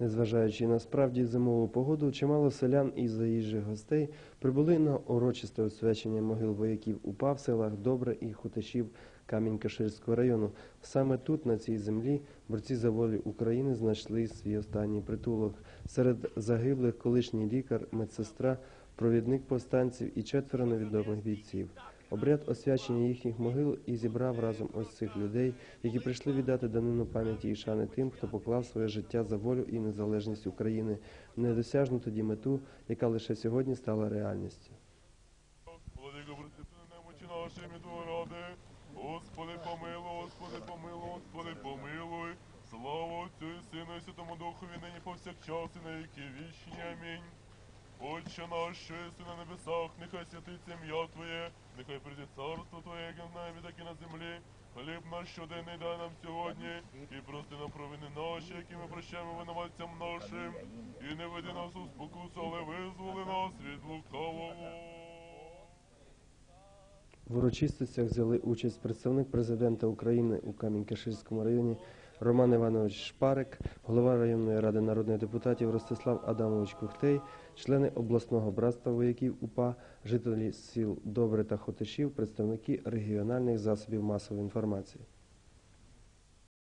Незважаючи на справді зимову погоду, чимало селян і заїжджих гостей прибули на урочисте освячення могил вояків УПА в селах Добре і Хуташів Камінь-Каширського району. Саме тут, на цій землі, борці за волю України знайшли свій останній притулок. Серед загиблих колишній лікар, медсестра, провідник повстанців і четверо невідомих бійців. Обряд освячення їхніх могил і зібрав разом ось цих людей, які прийшли віддати данину пам'яті і шани тим, хто поклав своє життя за волю і незалежність України, недосяжну тоді мету, яка лише сьогодні стала реальністю. Господи, помилуй, Господи, помилуй, Господи, помилуй. Слава Отцю і Сину і Святому Духові, нині повсякчас і на віки вічні. Амінь. Отче наш, що на небесах, нехай святиться ім'я Твоє, нехай прийде царство Твоє, як на небі, так і на землі. Хліб наш щоденний дай нам сьогодні, і прости нам провини наші, які ми прощаємо винуватцям нашим. І не веди нас у спокусу, але визволи нас від лукавого. В урочистостях взяли участь представник президента України у Камінь-Каширському районі Роман Іванович Шпарик, голова районної ради народних депутатів Ростислав Адамович Кухтей, члени обласного братства вояків УПА, жителі сіл Добре та Хотишів, представники регіональних засобів масової інформації.